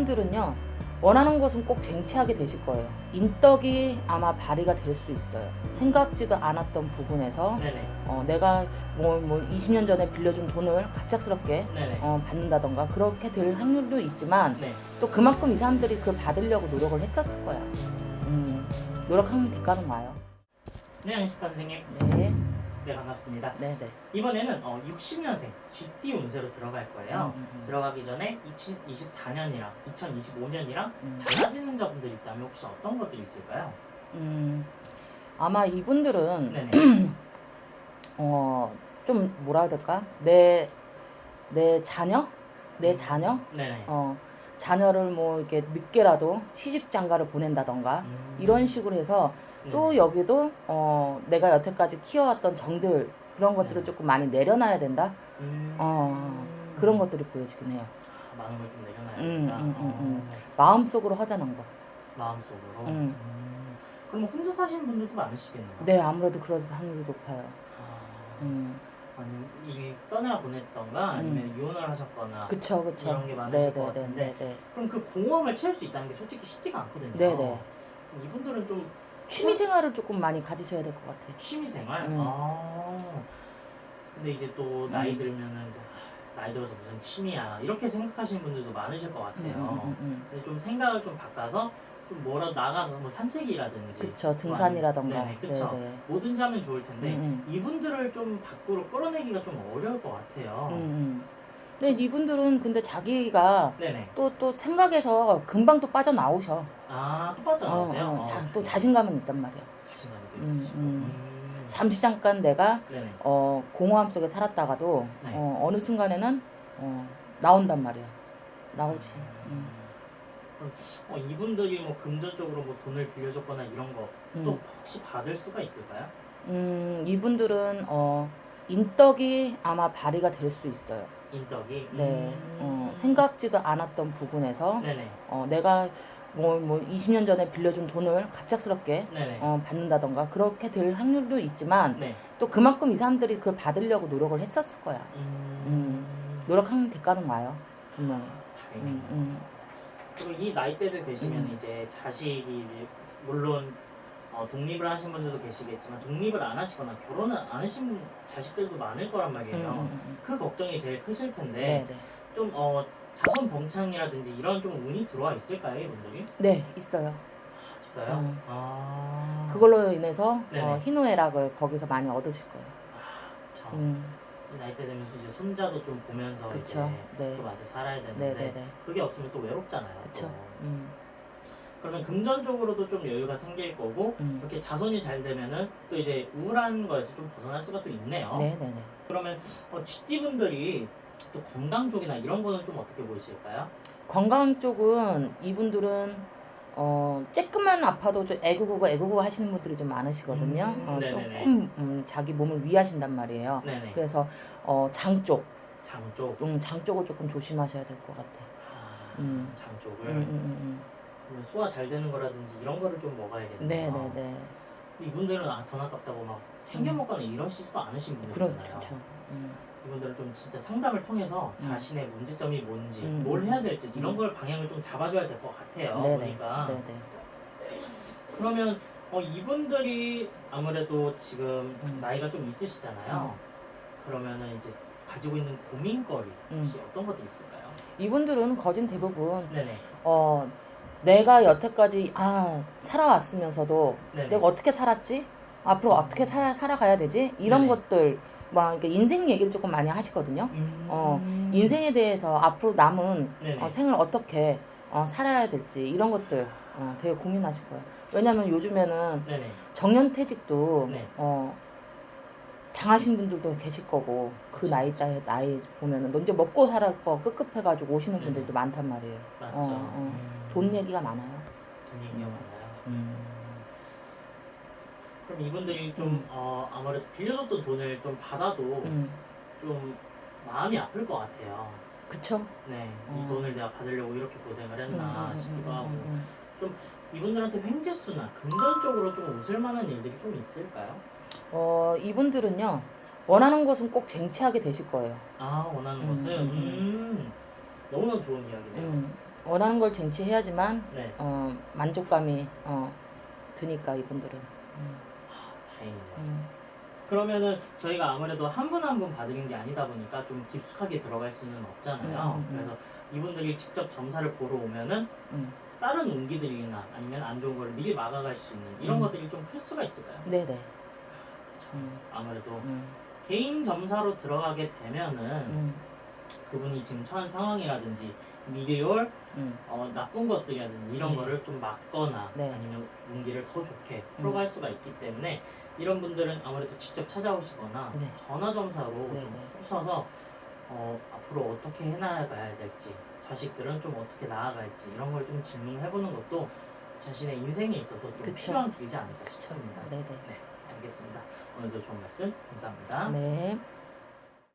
이분들은요 원하는 것은 꼭 쟁취하게 되실 거예요. 인덕이 아마 발휘가 될 수 있어요. 생각지도 않았던 부분에서. 어, 내가 뭐, 뭐 20년 전에 빌려준 돈을 갑작스럽게. 어, 받는다던가 그렇게 될 확률도 있지만 네. 또 그만큼 이 사람들이 그 받으려고 노력을 했었을 거야. 음, 노력하면 대가는 와요. 네, 안식과 선생님. 네, 네, 반갑습니다. 네, 네. 이번에는 어, 60년생 GT 운세로 들어갈 거예요. 음, 음, 들어가기 전에 2024년이랑 2025년이랑 음. 달라지는 점들이 있다면 혹시 어떤 것들이 있을까요? 음, 아마 이분들은 네네. 어, 좀 뭐라 해야 될까? 내, 내 자녀? 음. 내 자녀? 네네. 어, 자녀를 뭐 이렇게 늦게라도 시집 장가를 보낸다던가 음. 이런 식으로 해서 또 네네. 여기도 어, 내가 여태까지 키워왔던 정들 그런 것들을 네. 조금 많이 내려놔야 된다. 음. 어, 그런 것들이 보여지긴 해요. 아, 많은 걸 좀 내려놔야 음, 된다. 음, 음, 음. 어, 마음속으로 허전한 거. 마음속으로. 음. 음. 그럼 혼자 사시는 분들도 많으시겠네요. 네, 아무래도 그럴 확률이 높아요. 아, 음, 아니면 일 떠나 보냈던가 아니면 이혼을 하셨거나 그쵸, 그쵸. 이런 게 많으실 네, 것 네, 네, 같은데 네, 네. 그럼 그 공허함을 채울 수 있다는 게 솔직히 쉽지가 않거든요. 네, 네. 이분들은 좀 취미 생활을 조금 많이 가지셔야 될 것 같아요. 취미생활. 음. 아. 근데 이제 또 나이 들면은 이제 아, 나이 들어서 무슨 취미야 이렇게 생각하시는 분들도 많으실 것 음, 같아요. 음, 음, 음. 근데 좀 생각을 좀 바꿔서 좀 뭐라도 나가서 뭐 산책이라든지 그쵸, 등산이라던가. 네네, 그쵸. 네, 네. 뭐든지 하면 좋을 텐데 음, 이분들을 좀 밖으로 끌어내기가 좀 어려울 것 같아요. 음, 음. 근데 이분들은 근데 자기가 네네. 또, 또 생각에서 금방 또 빠져나오셔. 아, 또 어, 빠져나오세요? 어, 어, 자, 또 자신감은 있단 말이야. 자신감이 또 음, 있으시고. 음. 음. 잠시 잠깐 내가 네네. 어, 공허함 속에 살았다가도 네. 어, 어느 순간에는 어, 나온단 말이야. 나오지. 음. 그럼, 어, 이분들이 뭐 금전적으로 뭐 돈을 빌려줬거나 이런 거 또 음. 혹시 받을 수가 있을까요? 음, 이분들은 어, 인덕이 아마 발휘가 될 수 있어요. 인덕이. 네, 음. 어, 생각지도 않았던 부분에서 네네. 어, 내가 뭐, 뭐 20년 전에 빌려준 돈을 갑작스럽게 네네. 어, 받는다던가 그렇게 될 확률도 있지만 네. 또 그만큼 이 사람들이 그걸 받으려고 노력을 했었을 거야. 음. 노력하면 대가는 와요. 분명히. 다행이네요. 음, 음. 그리고 이 나이대를 되시면 음. 이제 자식이 물론 어, 독립을 하신 분들도 계시겠지만 독립을 안 하시거나 결혼을 안 하신 자식들도 많을 거란 음, 말이에요. 음, 음. 그 걱정이 제일 크실 텐데 네, 네. 좀 어, 자손 봉창이라든지 이런 좀 운이 들어와 있을까요, 이분들이? 네, 있어요. 있어요. 어. 아. 그걸로 인해서 네네. 어, 희노애락을 거기서 많이 얻으실 거예요. 아, 그쵸. 음, 이 나이 때 되면서 이제 손자도 좀 보면서 그쵸. 이제 네. 그 맛을 살아야 네, 되는데 네, 네. 그게 없으면 또 외롭잖아요. 그쵸. 또. 음, 그러면 금전적으로도 좀 여유가 생길 거고 음. 이렇게 자손이 잘 되면은 또 이제 우울한 거에서 좀 벗어날 수가 또 있네요. 네, 네, 네. 그러면 어, GT 분들이 또 건강 쪽이나 이런 거는 좀 어떻게 보이실까요? 건강 쪽은 이분들은 어, 조금만 아파도 좀 애구구고 애구구 하시는 분들이 좀 많으시거든요. 음, 어, 네네네. 조금 음, 자기 몸을 위하신단 말이에요. 네네. 그래서 어, 장 쪽, 장 쪽. 음, 장 쪽을 조금 조심하셔야 될 것 같아. 아, 음. 장 쪽을. 음, 음, 그러 면 소화 잘 되는 거라든지 이런 거를 좀 음, 음. 먹어야겠네요. 네, 네, 네. 이분들은 아, 돈 아깝다고 막 챙겨 음. 먹거나 이러시지도 않으신 분들이잖아요. 그렇죠. 음, 이분들은 좀 진짜 상담을 통해서 음. 자신의 문제점이 뭔지, 음. 뭘 해야 될지 이런 음. 걸 방향을 좀 잡아줘야 될 것 같아요. 네, 네, 보니까. 네, 네. 그러면 어, 이분들이 아무래도 지금 음. 나이가 좀 있으시잖아요. 그러면은 이제 가지고 있는 고민거리 혹시 음. 어떤 것들이 있을까요? 이분들은 거진 대부분 네네. 어, 내가 여태까지 아 살아왔으면서도 네네. 내가 어떻게 살았지? 앞으로 어떻게 사, 살아가야 되지? 이런 네네. 것들 막 이렇게 인생 얘기를 조금 많이 하시거든요. 음. 어, 인생에 대해서 앞으로 남은. 어, 생을 어떻게 어, 살아야 될지 이런 것들 어, 되게 고민하실 거예요. 왜냐하면 요즘에는 네네. 정년퇴직도 네. 어, 당하신 분들도 계실 거고 그 그쵸, 나이 그쵸. 따에 나이 보면은 너 이제 먹고 살할 거 급급해가지고 오시는. 분들도 많단 말이에요. 맞죠. 어, 어. 음. 돈 얘기가 많아요. 돈 얘기가 음. 많아요. 음. 그럼 이분들이 좀 음. 어, 아무래도 빌려줬던 돈을 좀 받아도 음. 좀 마음이 아플 것 같아요. 그쵸? 네, 어. 이 돈을 내가 받으려고 이렇게 고생을 음, 했나 음, 음, 싶기도 음, 하고 음, 음. 이분들한테 횡재수나 금전적으로 좀 웃을 만한 일들이 좀 있을까요? 어, 이분들은요, 원하는 것은 꼭 쟁취하게 되실 거예요. 아 원하는 음, 것을 음, 음, 너무나 좋은 이야기네요. 음. 원하는 걸 쟁취해야지만 네, 어, 만족감이 어, 드니까 이분들은. 음, 다행이네요. 음, 그러면은 저희가 아무래도 한 분 한 분 받는 게 아니다 보니까 좀 깊숙하게 들어갈 수는 없잖아요. 음, 음, 음. 그래서 이분들이 직접 점사를 보러 오면은 음. 다른 운기들이나 아니면 안 좋은 걸 미리 막아갈 수 있는 이런 음. 것들이 좀 클 수가 있을까요? 네네. 음, 아무래도 음, 개인 점사로 들어가게 되면은 음, 그분이 지금 처한 상황이라든지 올 음. 어, 나쁜 것들이라든지 이런 네. 거를 좀 막거나 네. 아니면 운기를 더 좋게 풀어갈 수가 있기 때문에 이런 분들은 아무래도 직접 찾아오시거나 네. 전화 점사로 네, 좀 네. 푸셔서 어, 앞으로 어떻게 해나가야 될지 자식들은 좀 어떻게 나아갈지 이런 걸 좀 질문해보는 것도 자신의 인생에 있어서 좀 그쵸. 필요한 길이지 않을까 싶습니다. 네네. 네, 알겠습니다. 오늘도 좋은 말씀 감사합니다. 네.